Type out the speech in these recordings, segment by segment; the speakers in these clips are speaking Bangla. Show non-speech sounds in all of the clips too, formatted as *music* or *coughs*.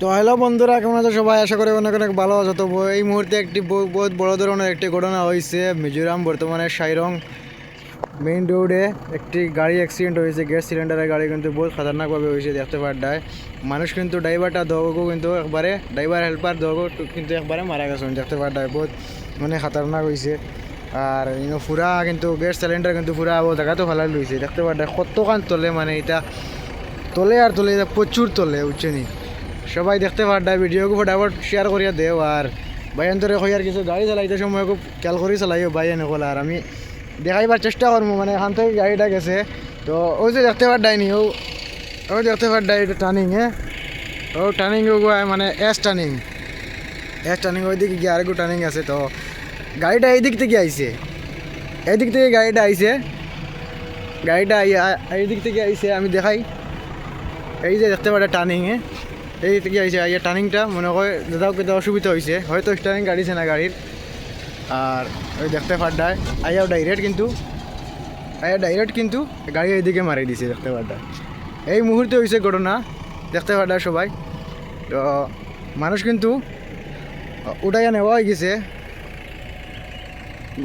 তো হ্যালো বন্ধুরা, কেমন আছো সবাই? আশা করি অনেক অনেক ভালো আছো। তো এই মুহূর্তে একটি বহুত বড় ধরনের একটি ঘটনা হয়েছে মিজোরাম বর্তমানে সাইরং মেইন রোডে একটি গাড়ি অ্যাক্সিডেন্ট হয়েছে গ্যাস সিলিন্ডারের গাড়ি কিন্তু বহুত খতরনাকভাবে হয়েছে দেখতে পাড্ডায় মানুষ কিন্তু ড্রাইভারটা দগও কিন্তু একবারে, ড্রাইভার, হেল্পার দগও কিন্তু একবারে মারা গেছে দেখতে পাড্ডায় বহুত মানে খতরনাক হয়েছে আর ইনো পুরা কিন্তু গ্যাস সিলিন্ডার কিন্তু পুরা ও জায়গাতেও ফেলাই লইছে। দেখতে পাড্ডায় কতখান তলে মানে এটা তোলে আর তোলে এটা প্রচুর তোলে উচ্চনি সবাই দেখতে পারডায় ভিডিওকে ফটাফট শেয়ার করিয়া দেও আর বাইয়ান তোরে কই আর কিছু গাড়ি চালাইতে সময় খুব খেয়াল করে চালাইও বাইয়ান কল আর আমি দেখাইবার চেষ্টা করব মানে এখান থেকে গাড়িটা গেছে। তো ওই যে দেখতে পারডাই নি ও ওই দেখতে পারডাই এটা টার্নিং হ্যাঁ ও টার্নিং মানে এস টার্নিং এস টার্নিং ওই দিকে গিয়ে আরেকটু টার্নিং আছে, তো গাড়িটা এই দিক থেকে আইছে। এই দিক থেকে গাড়িটা আইছে। গাড়িটা এই দিক থেকে আইছে, আমি দেখাই। এই যে দেখতে পারে টার্নিংয়ে এই এই টার্নিংটা মনে করে দাদাও কিন্তু অসুবিধা হয়েছে হয়তো স্টার্নিং গাড়িছে না গাড়ির আর ওই দেখতে পাড্ডায়। আইয়াও ডাইরেক্ট কিন্তু। আইয়া ডাইরেক্ট কিন্তু গাড়ি এইদিকে মারি দিছে, দেখতে পাড্ডায়। এই মুহূর্তে হয়েছে ঘটনা, দেখতে পাড্ডায় সবাই। তো মানুষ কিন্তু উঠাইয়া নেওয়া হয়ে গেছে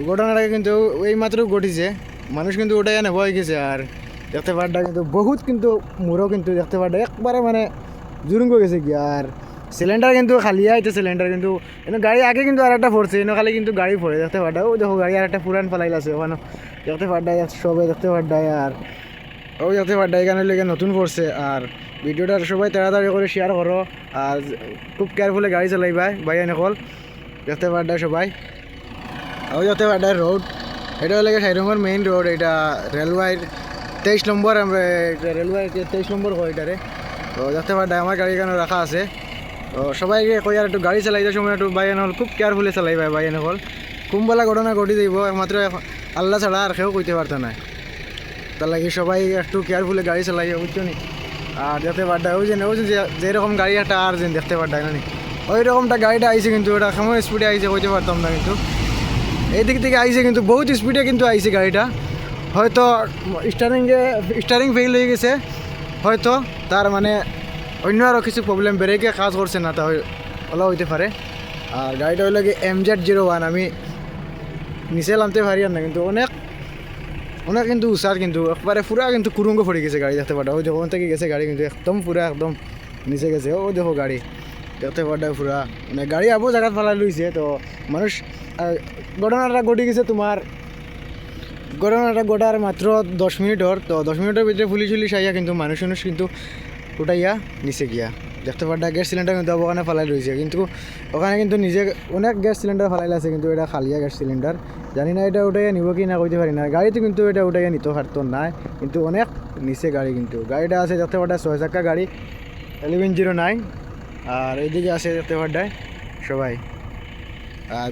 ঘটনাটা কিন্তু এই মাত্র ঘটিছে। মানুষ কিন্তু ওটাই নেওয়া হয়ে গেছে আর দেখতে পাড্ডা কিন্তু, বহুত কিন্তু মোরও কিন্তু দেখতে পাড্ডা একবারে মানে জুরুঙ্গ গেছে কি আর সিলিন্ডার কিন্তু খালি আইতে সিলিন্ডার কিন্তু এনে গাড়ি আগে কিন্তু আর একটা পড়ছে এনে খালি কিন্তু গাড়ি পড়ে দেখতে পাড্ডা ও দেখো গাড়ি আর একটা পুরান ফেলাইল আছে ওখানে দেখতে পাড্ডায় সবে দেখতে পাড্ডায় আর ও দেখতে পাড্ডা এখানে লেগে নতুন পড়ছে আর ভিডিওটা সবাই তাড়াতাড়ি করে শেয়ার করো আর খুব কেয়ারফুলি গাড়ি চালাইবা, ভাই এনে কল। দেখতে পাড্ডা সবাই। ওই যাতে একটা রোড এটা হলে সাইরঙ্গর মেইন রোড এটা রেলওয়ের তেইশ নম্বর আমরা রেলওয়ে তেইশ নম্বর হয় এটারে তো দেখতে পারে আমার গাড়ি এখানে রাখা আছে। তো সবাইকে কই আর একটু গাড়ি চালাইতে সময় একটু বাইয়ান হল, খুব কেয়ারফুলি চালাইবা বাইয়ান হল। কোনবেলা ঘটনা ঘটি দিব একমাত্র আল্লাহ ছাড়া আর কেউ কইতে পারতো না তার লাগে সবাই একটু কেয়ারফুলি গাড়ি চালাই বুঝছ নি? আর দেখতে পারটা ওই যে ওই যে যেরকম গাড়ি একটা আর যেন দেখতে পারটা না ওই রকমটা গাড়িটা আইছে কিন্তু ওটা কেমন স্পিডে আইছে কইতে পারতাম না কিন্তু। এই দিক থেকে আইছে কিন্তু, বহুত স্পিডে কিন্তু আইছে গাড়িটা। হয়তো স্টারিংয়ে স্টারিং ফেল হয়ে গেছে। হয়তো তার মানে অন্য আরও কিছু প্রবলেম ব্রেকে কাজ করছে না, তা ওলা হইতে পারে। আর গাড়িটা হইলে কি এম জেড জিরো ওয়ান আমি নিচে নামতে পারি আর না, কিন্তু অনেক অনেক কিন্তু উষার কিন্তু, একবারে পুরা কিন্তু কুরুঙ্গ পড়ে গেছে গাড়ি দেখতে পাটা ওই যখন থেকে গেছে গাড়ি কিন্তু একদম পুরা একদম নিচে গেছে। ও দেখো গাড়ি দেখতে পাটা পুরা। মানে গাড়ি আবু জায়গাত ফেলাই লইছে, তো মানুষ ঘটনাটা ঘটে গেছে তোমার ঘটনাটা ঘটার মাত্র দশ মিনিটর তো দশ মিনিটের ভিতরে পুলিশ উলিশ আইয়া কিন্তু মানুষ মানুষ কিন্তু উঠাইয়া নিচে গিয়া। দেখতে পাটা গ্যাস সিলিন্ডার কিন্তু ওখানে ফেলাই রয়েছে। কিন্তু ওখানে কিন্তু নিজে অনেক গ্যাস সিলিন্ডার ফালাই আছে, কিন্তু এটা খালিয়া গ্যাস সিলিন্ডার। জানি না এটা উঠাইয়া নিব কি না কইতে পারি না। গাড়িতে কিন্তু এটা উঠাইয়া নিতে পারতো না, কিন্তু অনেক নিচে গাড়ি কিন্তু। গাড়িটা আছে, দেখতে পাটা ছয় চাক্কা গাড়ি, এলেভেন জিরো নাইন। আর এইদিকে আছে, দেখতে পাড্ডায় সবাই।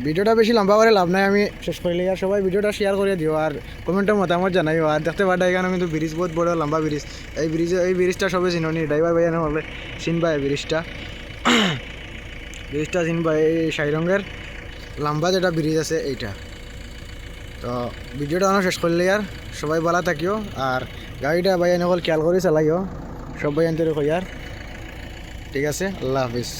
ভিডিওটা বেশি লম্বা করে লাভ নাই, আমি শেষ করলে আর সবাই ভিডিওটা শেয়ার করে দিও, আর কমেন্টের মতামত জানাইও। আর দেখতে পাটা এখানে কিন্তু ব্রিজ বহুত বড়, লম্বা ব্রিজ এই ব্রিজে এই ব্রিজটা সবে চিনি ড্রাইভার ভাইয়া হলে চিনবা এই ব্রিজটা ব্রিজটা *coughs* চিনবা এই সাইরঙ্গের লম্বা যেটা ব্রিজ আছে এইটা। তো ভিডিওটা অনেক শেষ করলে আর সবাই ভালো থাকিও। আর গাড়িটা ভাইয়া নকল খেয়াল করে চালাইও। সব ভাই আনতে আর ঠিক আছে, আল্লাহ হাফিজ।